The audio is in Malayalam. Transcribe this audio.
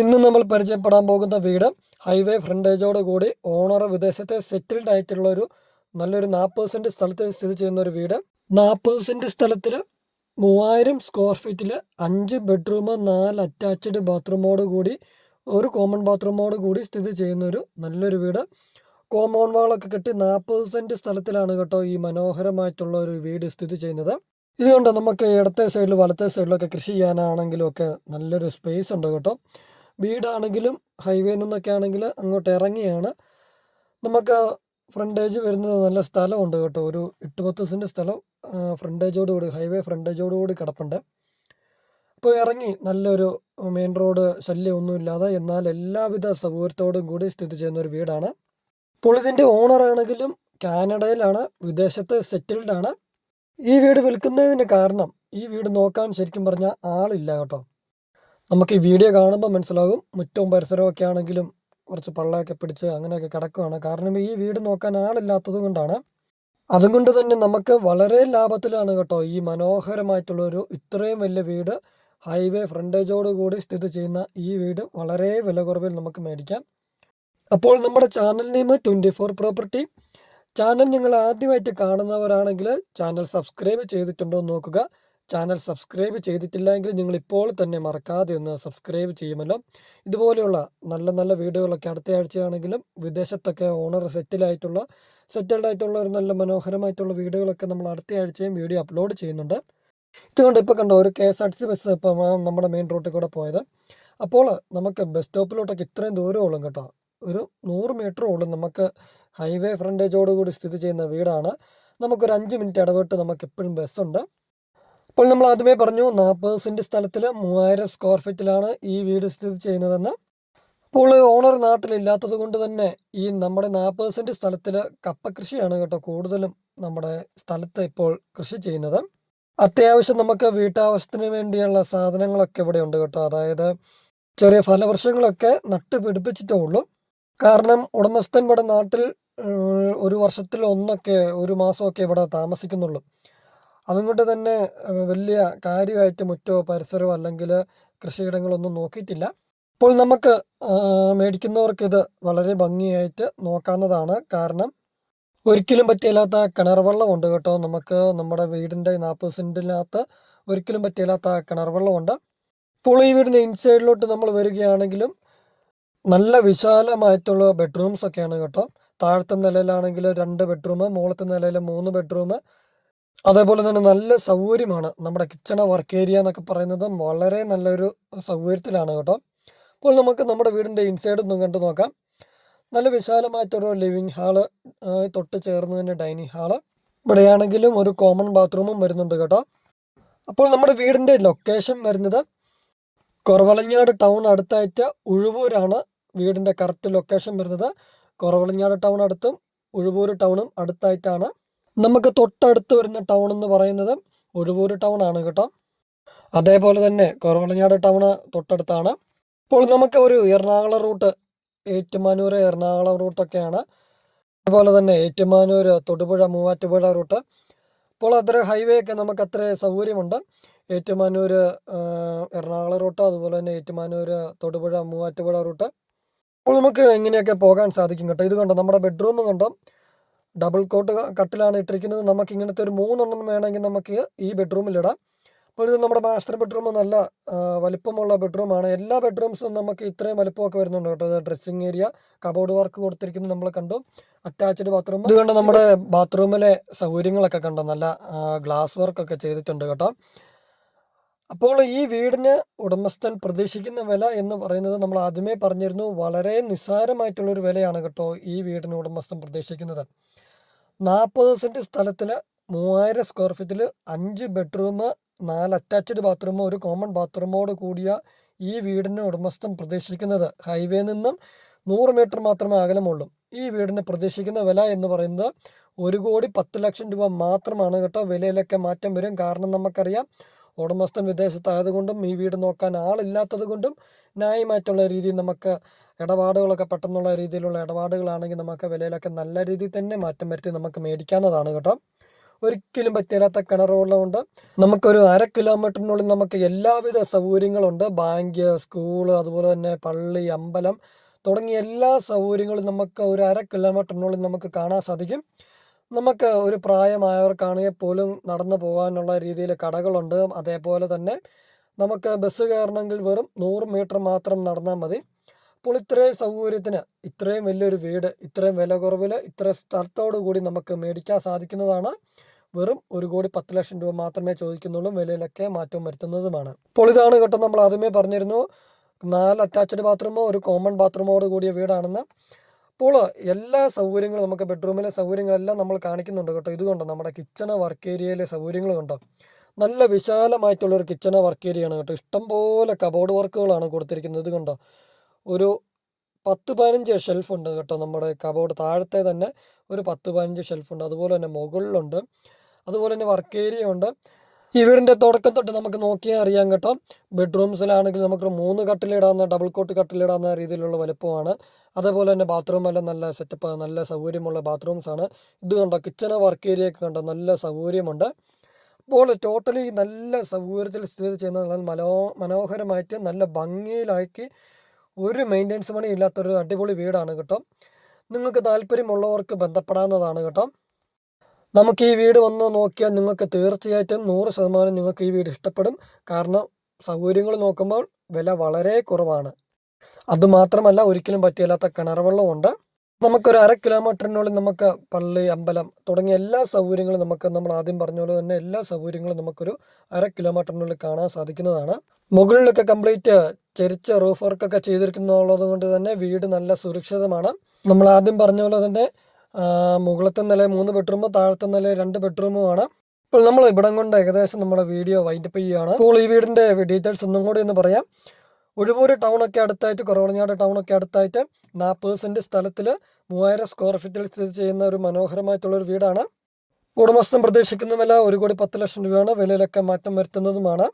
ഇന്ന് നമ്മൾ പരിചയപ്പെടാൻ പോകുന്ന വീട് ഹൈവേ ഫ്രണ്ടേജോട് കൂടി ഓണർ വിദേശത്തെ സെറ്റിൽഡ് ആയിട്ടുള്ള ഒരു നല്ലൊരു നാൽപ്പത് സെന്റ് സ്ഥലത്ത് സ്ഥിതി ചെയ്യുന്ന ഒരു വീട്. നാൽപ്പത് സെന്റ് സ്ഥലത്തിൽ മൂവായിരം സ്ക്വയർ ഫീറ്റിൽ അഞ്ച് ബെഡ്റൂം നാല് അറ്റാച്ച്ഡ് ബാത്റൂമോട് കൂടി ഒരു കോമൺ ബാത്റൂമോട് കൂടി സ്ഥിതി ചെയ്യുന്ന ഒരു നല്ലൊരു വീട്. കോമൺ വാളൊക്കെ കെട്ടി നാൽപ്പത് സെന്റ് സ്ഥലത്തിലാണ് കേട്ടോ ഈ മനോഹരമായിട്ടുള്ള ഒരു വീട് സ്ഥിതി ചെയ്യുന്നത്. ഇതുകൊണ്ട് നമുക്ക് ഇടത്തെ സൈഡിൽ വലത്തെ സൈഡിലൊക്കെ കൃഷി ചെയ്യാനാണെങ്കിലും ഒക്കെ നല്ലൊരു സ്പേസ് ഉണ്ട് കേട്ടോ. വീടാണെങ്കിലും ഹൈവേയിൽ നിന്നൊക്കെ ആണെങ്കിൽ അങ്ങോട്ട് ഇറങ്ങിയാണ്. നമുക്ക് ഫ്രണ്ടേജ് വരുന്നത് നല്ല സ്ഥലമുണ്ട് കേട്ടോ. ഒരു എട്ട് പത്ത് സെന്റ് സ്ഥലം ഫ്രണ്ടേജോടുകൂടി ഹൈവേ ഫ്രണ്ടേജോടുകൂടി കിടപ്പുണ്ട്. അപ്പോൾ ഇറങ്ങി നല്ലൊരു മെയിൻ റോഡ് ശല്യമൊന്നുമില്ലാതെ എന്നാൽ എല്ലാവിധ സൗകര്യത്തോടും കൂടി സ്ഥിതി ചെയ്യുന്ന ഒരു വീടാണ്. അപ്പോൾ ഇതിന്റെ ഓണറാണെങ്കിലും കാനഡയിലാണ് വിദേശത്ത് സെറ്റിൽഡാണ് ഈ വീട് വിൽക്കുന്നതിന് കാരണം ഈ വീട് നോക്കാൻ ശരിക്കും പറഞ്ഞാൽ ആളില്ല കേട്ടോ. നമുക്ക് ഈ വീഡിയോ കാണുമ്പോൾ മനസ്സിലാകും. മുറ്റവും പരിസരമൊക്കെ ആണെങ്കിലും കുറച്ച് പള്ളയൊക്കെ പിടിച്ച് അങ്ങനെയൊക്കെ കിടക്കുകയാണ് കാരണം ഈ വീട് നോക്കാൻ ആളില്ലാത്തത് കൊണ്ടാണ്. അതുകൊണ്ട് തന്നെ നമുക്ക് വളരെ ലാഭത്തിലാണ് കേട്ടോ ഈ മനോഹരമായിട്ടുള്ള ഒരു ഇത്രയും വലിയ വീട്. ഹൈവേ ഫ്രണ്ടേജോട് കൂടി സ്ഥിതി ചെയ്യുന്ന ഈ വീട് വളരെ വില കുറവിൽ നമുക്ക് മേടിക്കാം. അപ്പോൾ നമ്മുടെ channel name twenty four property channel നിങ്ങൾ ആദ്യമായിട്ട് കാണുന്നവരാണെങ്കിൽ ചാനൽ സബ്സ്ക്രൈബ് ചെയ്തിട്ടുണ്ടോ എന്ന് നോക്കുക. ചാനൽ സബ്സ്ക്രൈബ് ചെയ്തിട്ടില്ലെങ്കിൽ നിങ്ങൾ ഇപ്പോൾ തന്നെ മറക്കാതെ ഒന്ന് സബ്സ്ക്രൈബ് ചെയ്യുമല്ലോ. ഇതുപോലെയുള്ള നല്ല നല്ല വീഡിയോകളൊക്കെ അടുത്ത ആഴ്ചയാണെങ്കിലും വിദേശത്തൊക്കെ ഓണർ സെറ്റിലായിട്ടുള്ള സെറ്റിൽഡ് ആയിട്ടുള്ള ഒരു നല്ല മനോഹരമായിട്ടുള്ള വീഡിയോകളൊക്കെ നമ്മൾ അടുത്ത ആഴ്ചയും വീഡിയോ അപ്ലോഡ് ചെയ്യുന്നുണ്ട്. ഇതുകൊണ്ട് ഇപ്പോൾ കണ്ടോ ഒരു K S R T C bus ഇപ്പം നമ്മുടെ മെയിൻ റോട്ടിൽ കൂടെ പോയത്. അപ്പോൾ നമുക്ക് ബസ് സ്റ്റോപ്പിലോട്ടൊക്കെ ഇത്രയും ദൂരമുള്ളൂ കേട്ടോ. ഒരു നൂറ് മീറ്റർ ഉള്ളൂ നമുക്ക് ഹൈവേ ഫ്രണ്ടേജോടുകൂടി സ്ഥിതി ചെയ്യുന്ന വീടാണ്. നമുക്കൊരു അഞ്ച് മിനിറ്റ് ഇടപെട്ട് നമുക്ക് എപ്പോഴും ബസ്സുണ്ട്. അപ്പോൾ നമ്മൾ ആദ്യമേ പറഞ്ഞു നാൽപ്പത് സെന്റ് സ്ഥലത്തിൽ മൂവായിരം സ്ക്വയർ ഫീറ്റിലാണ് ഈ വീട് സ്ഥിതി ചെയ്യുന്നതെന്ന്. അപ്പോൾ ഓണർ നാട്ടിലില്ലാത്തത് കൊണ്ട് തന്നെ ഈ നമ്മുടെ നാൽപ്പത് സെന്റ് സ്ഥലത്തിൽ കപ്പ കൃഷിയാണ് കേട്ടോ കൂടുതലും നമ്മുടെ സ്ഥലത്ത് ഇപ്പോൾ കൃഷി ചെയ്യുന്നത്. അത്യാവശ്യം നമുക്ക് വീട്ടാവശ്യത്തിന് വേണ്ടിയുള്ള സാധനങ്ങളൊക്കെ ഇവിടെ ഉണ്ട് കേട്ടോ. അതായത് ചെറിയ ഫലവൃക്ഷങ്ങളൊക്കെ നട്ട് പിടിപ്പിച്ചിട്ടേ ഉള്ളൂ. കാരണം ഉടമസ്ഥൻ ഇവിടെ നാട്ടിൽ ഒരു വർഷത്തിൽ ഒന്നൊക്കെ ഒരു മാസമൊക്കെ ഇവിടെ താമസിക്കുന്നുള്ളൂ. അതുകൊണ്ട് തന്നെ വലിയ കാര്യമായിട്ട് മുറ്റോ പരിസരമോ അല്ലെങ്കിൽ കൃഷിയിടങ്ങളൊന്നും നോക്കിയിട്ടില്ല. ഇപ്പോൾ നമുക്ക് മേടിക്കുന്നവർക്ക് ഇത് വളരെ ഭംഗിയായിട്ട് നോക്കാവുന്നതാണ് കാരണം ഒരിക്കലും പറ്റിയില്ലാത്ത കിണർ വെള്ളമുണ്ട് കേട്ടോ. നമുക്ക് നമ്മുടെ വീടിന്റെ നാൽപ്പത് സെന്റിനകത്ത് ഒരിക്കലും പറ്റിയില്ലാത്ത കിണർ വെള്ളമുണ്ട് ഇപ്പോൾ ഈ വീടിന്റെ ഇൻസൈഡിലോട്ട് നമ്മൾ വരികയാണെങ്കിലും നല്ല വിശാലമായിട്ടുള്ള ബെഡ്റൂംസ് ഒക്കെയാണ് കേട്ടോ. താഴത്തെ നിലയിലാണെങ്കിൽ രണ്ട് ബെഡ്റൂം മുകളത്തെ നിലയിൽ മൂന്ന് ബെഡ്റൂം അതേപോലെ തന്നെ നല്ല സൗകര്യമാണ്. നമ്മുടെ കിച്ചണ വർക്ക് ഏരിയ എന്നൊക്കെ പറയുന്നത് വളരെ നല്ലൊരു സൗകര്യത്തിലാണ് കേട്ടോ. അപ്പോൾ നമുക്ക് നമ്മുടെ വീടിന്റെ ഇൻസൈഡ് ഒന്നും കണ്ടു നോക്കാം. നല്ല വിശാലമായിട്ടൊരു ലിവിങ് ഹാൾ തൊട്ട് ചേർന്ന് തന്നെ ഡൈനിങ് ഹാൾ ഇവിടെയാണെങ്കിലും ഒരു കോമൺ ബാത്റൂമും വരുന്നുണ്ട് കേട്ടോ. അപ്പോൾ നമ്മുടെ വീടിന്റെ ലൊക്കേഷൻ വരുന്നത് കുറവളഞ്ഞാട് ടൗൺ അടുത്തായിട്ട് ഉഴുവൂരാണ് വീടിന്റെ കറക്റ്റ് ലൊക്കേഷൻ വരുന്നത്. കുറവളഞ്ഞാട് ടൗൺ അടുത്തും ഉഴുവൂർ ടൗണും അടുത്തായിട്ടാണ്. നമുക്ക് തൊട്ടടുത്ത് വരുന്ന ടൗൺ എന്ന് പറയുന്നത് ഒരുപൂര് ടൗൺ ആണ് കേട്ടോ. അതേപോലെ തന്നെ കുറവലങ്ങാട് ടൗൺ തൊട്ടടുത്താണ്. അപ്പോൾ നമുക്ക് ഒരു എറണാകുളം റൂട്ട് ഏറ്റുമാനൂർ എറണാകുളം റൂട്ടൊക്കെയാണ് അതുപോലെ തന്നെ ഏറ്റുമാനൂർ തൊടുപുഴ മൂവാറ്റുപുഴ റൂട്ട് അപ്പോൾ അത്ര ഹൈവേ ഒക്കെ നമുക്ക് അത്ര സൗകര്യമുണ്ട്. ഏറ്റുമാനൂർ എറണാകുളം റൂട്ട് അതുപോലെ തന്നെ ഏറ്റുമാനൂർ തൊടുപുഴ മൂവാറ്റുപുഴ റൂട്ട് അപ്പോൾ നമുക്ക് ഇങ്ങനെയൊക്കെ പോകാൻ സാധിക്കും കേട്ടോ. ഇത് കണ്ടോ? നമ്മുടെ ബെഡ്റൂം കണ്ടോ? ഡബിൾ കോട്ട് കട്ടിലാണ് ഇട്ടിരിക്കുന്നത്. നമുക്ക് ഇങ്ങനത്തെ ഒരു മൂന്നെണ്ണം വേണമെങ്കിൽ നമുക്ക് ഈ ബെഡ്റൂമിലിടാം അപ്പോൾ ഇത് നമ്മുടെ മാസ്റ്റർ ബെഡ്റൂം നല്ല വലിപ്പമുള്ള ബെഡ്റൂമാണ് എല്ലാ ബെഡ്റൂംസും നമുക്ക് ഇത്രയും വലിപ്പമൊക്കെ വരുന്നുണ്ട് കേട്ടോ. ഡ്രസ്സിങ് ഏരിയ കബോർഡ് വർക്ക് കൊടുത്തിരിക്കുന്നത് നമ്മൾ കണ്ടു. അറ്റാച്ച്ഡ് ബാത്റൂം ഇത് കണ്ടോ നമ്മുടെ ബാത്റൂമിലെ സൗകര്യങ്ങളൊക്കെ കണ്ടോ? നല്ല ഗ്ലാസ് വർക്കൊക്കെ ചെയ്തിട്ടുണ്ട് കേട്ടോ. അപ്പോൾ ഈ വീടിന് ഉടമസ്ഥൻ പ്രതീക്ഷിക്കുന്ന വില എന്ന് പറയുന്നത് നമ്മൾ ആദ്യമേ പറഞ്ഞിരുന്നു. വളരെ നിസ്സാരമായിട്ടുള്ളൊരു വിലയാണ് കേട്ടോ ഈ വീടിന് ഉടമസ്ഥൻ പ്രതീക്ഷിക്കുന്നത്. നാൽപ്പത് സെന്റ് സ്ഥലത്തിൽ മൂവായിരം സ്ക്വയർ ഫീറ്റിൽ അഞ്ച് ബെഡ്റൂം നാല് അറ്റാച്ച്ഡ് ബാത്റൂം ഒരു കോമൺ ബാത്റൂമോട് കൂടിയ ഈ വീടിന് ഉടമസ്ഥൻ പ്രതീക്ഷിക്കുന്നത് ഹൈവേ നിന്നും നൂറ് മീറ്റർ മാത്രമേ അകലമുള്ളൂ. ഈ വീടിന് പ്രതീക്ഷിക്കുന്ന വില എന്ന് പറയുന്നത് ഒരു കോടി പത്ത് ലക്ഷം രൂപ മാത്രമാണ് കേട്ടോ. വിലയിലൊക്കെ മാറ്റം വരും. കാരണം നമുക്കറിയാം ഉടമസ്ഥൻ വിദേശത്തായതുകൊണ്ടും ഈ വീട് നോക്കാൻ ആളില്ലാത്തത് കൊണ്ടും ന്യായമായിട്ടുള്ള രീതിയിൽ നമുക്ക് ഇടപാടുകളൊക്കെ പെട്ടെന്നുള്ള രീതിയിലുള്ള ഇടപാടുകളാണെങ്കിൽ നമുക്ക് വിലയിലൊക്കെ നല്ല രീതിയിൽ തന്നെ മാറ്റം വരുത്തി നമുക്ക് മേടിക്കാവുന്നതാണ് കേട്ടോ. ഒരിക്കലും പറ്റില്ലാത്ത കിണർ വെള്ളമുണ്ട് നമുക്കൊരു അര കിലോമീറ്ററിനുള്ളിൽ നമുക്ക് എല്ലാവിധ സൗകര്യങ്ങളുണ്ട്. ബാങ്ക് സ്കൂൾ അതുപോലെ തന്നെ പള്ളി അമ്പലം തുടങ്ങിയ എല്ലാ സൗകര്യങ്ങളും നമുക്ക് ഒരു അര കിലോമീറ്ററിനുള്ളിൽ നമുക്ക് കാണാൻ സാധിക്കും. നമുക്ക് ഒരു പ്രായമായവർക്കാണെങ്കിൽ പോലും നടന്നു പോകാനുള്ള രീതിയിൽ കടകളുണ്ട്. അതേപോലെ തന്നെ നമുക്ക് ബസ് കയറണമെങ്കിൽ വെറും നൂറ് മീറ്റർ മാത്രം നടന്നാൽ മതി. അപ്പോൾ ഇത്രയും സൗകര്യത്തിന് ഇത്രയും വലിയൊരു വീട് ഇത്രയും വില കുറവിൽ ഇത്ര സ്ഥലത്തോടു കൂടി നമുക്ക് മേടിക്കാൻ സാധിക്കുന്നതാണ്. വെറും ഒരു കോടി പത്ത് ലക്ഷം രൂപ മാത്രമേ ചോദിക്കുന്നുള്ളൂ. വിലയിലൊക്കെ മാറ്റം വരുത്തുന്നതുമാണ്. അപ്പോൾ ഇതാണ് കേട്ടോ നമ്മൾ ആദ്യമേ പറഞ്ഞിരുന്നു. നാല് അറ്റാച്ച്ഡ് ബാത്റൂമോ ഒരു കോമൺ ബാത്റൂമോട് കൂടിയ വീടാണെന്ന്. അപ്പോൾ എല്ലാ സൗകര്യങ്ങളും നമുക്ക് ബെഡ്റൂമിലെ സൗകര്യങ്ങളെല്ലാം നമ്മൾ കാണിക്കുന്നുണ്ട് കേട്ടോ. ഇതുകൊണ്ടോ നമ്മുടെ കിച്ചണ് വർക്ക് ഏരിയയിലെ സൗകര്യങ്ങൾ കണ്ടോ? നല്ല വിശാലമായിട്ടുള്ളൊരു കിച്ചണ് വർക്ക് ഏരിയയാണ് കേട്ടോ. ഇഷ്ടംപോലെ കബോർഡ് വർക്കുകളാണ് കൊടുത്തിരിക്കുന്നത്. ഇത് കണ്ടോ? ഒരു പത്ത് പതിനഞ്ച് ഷെൽഫ് ഉണ്ട് കേട്ടോ നമ്മുടെ കബോർഡ് താഴത്തെ തന്നെ ഒരു പത്ത് പതിനഞ്ച് ഷെൽഫ് ഉണ്ട്. അതുപോലെ തന്നെ മുകളിലുണ്ട്. അതുപോലെ തന്നെ വർക്ക് ഏരിയ ഉണ്ട്. ഈ വീടിന്റെ തുടക്കം തൊട്ട് നമുക്ക് നോക്കിയാൽ അറിയാം കേട്ടോ. ബെഡ്റൂംസിലാണെങ്കിൽ നമുക്ക് മൂന്ന് കട്ടിലിടാവുന്ന ഡബിൾ കോട്ട് കട്ടിലിടാവുന്ന രീതിയിലുള്ള വലുപ്പമാണ്. അതേപോലെ തന്നെ ബാത്റൂം എല്ലാം നല്ല സെറ്റപ്പ് നല്ല സൗകര്യമുള്ള ബാത്റൂംസ് ആണ്. ഇത് കണ്ടോ കിച്ചണ് വർക്ക് ഏരിയ ഒക്കെ കണ്ടോ നല്ല സൗകര്യമുണ്ട്. അപ്പോൾ ടോട്ടലി നല്ല സൗകര്യത്തിൽ സ്ഥിതി ചെയ്യുന്ന നല്ല മനോ മനോഹരമായിട്ട് നല്ല ഭംഗിയിലാക്കി ഒരു മെയിന്റെനൻസ് പണി ഇല്ലാത്തൊരു അടിപൊളി വീടാണ് കേട്ടോ. നിങ്ങൾക്ക് താല്പര്യമുള്ളവർക്ക് ബന്ധപ്പെടാവുന്നതാണ് കേട്ടോ. നമുക്ക് ഈ വീട് വന്ന് നോക്കിയാൽ നിങ്ങൾക്ക് തീർച്ചയായിട്ടും നൂറ് ശതമാനം നിങ്ങൾക്ക് ഈ വീട് ഇഷ്ടപ്പെടും. കാരണം സൗകര്യങ്ങൾ നോക്കുമ്പോൾ വില വളരെ കുറവാണ്. അതുമാത്രമല്ല ഒരിക്കലും പറ്റിയില്ലാത്ത കിണർ വെള്ളമുണ്ട് നമുക്കൊരു അര കിലോമീറ്ററിനുള്ളിൽ നമുക്ക് പള്ളി അമ്പലം തുടങ്ങിയ എല്ലാ സൗകര്യങ്ങളും നമുക്ക് നമ്മൾ ആദ്യം പറഞ്ഞ പോലെ തന്നെ എല്ലാ സൗകര്യങ്ങളും നമുക്കൊരു അര കിലോമീറ്ററിനുള്ളിൽ കാണാൻ സാധിക്കുന്നതാണ്. മുകളിലൊക്കെ കംപ്ലീറ്റ് ചെരിച്ച റൂഫ് വർക്കൊക്കെ ചെയ്തിരിക്കുന്നുള്ളത് കൊണ്ട് തന്നെ വീട് നല്ല സുരക്ഷിതമാണ്. നമ്മൾ ആദ്യം പറഞ്ഞ പോലെ തന്നെ ആ, മുകളിലത്തെ നില മൂന്ന് ബെഡ്റൂമും താഴത്തെ നില രണ്ട് ബെഡ്റൂമുമാണ് ഇപ്പോൾ നമ്മൾ ഇവിടം കൊണ്ട് ഏകദേശം നമ്മുടെ വീഡിയോ വൈൻഡപ്പ് ചെയ്യുകയാണ്. അപ്പോൾ ഈ വീടിന്റെ ഡീറ്റെയിൽസ് ഒന്നും കൂടി ഒന്ന് പറയാം. ഒഴുവൂര് ടൗണൊക്കെ അടുത്തായിട്ട് കുറവളഞ്ഞാട് ടൗണൊക്കെ അടുത്തായിട്ട് നാൽപ്പത് സെന്റ് സ്ഥലത്തിൽ മൂവായിരം സ്ക്വയർ ഫീറ്റിൽ സ്ഥിതി ചെയ്യുന്ന ഒരു മനോഹരമായിട്ടുള്ളൊരു വീടാണ്. ഉടമസ്ഥൻ പ്രതീക്ഷിക്കുന്ന വില ഒരു കോടി പത്ത് ലക്ഷം രൂപയാണ്. വിലയിലൊക്കെ മാറ്റം വരുത്തുന്നതുമാണ്.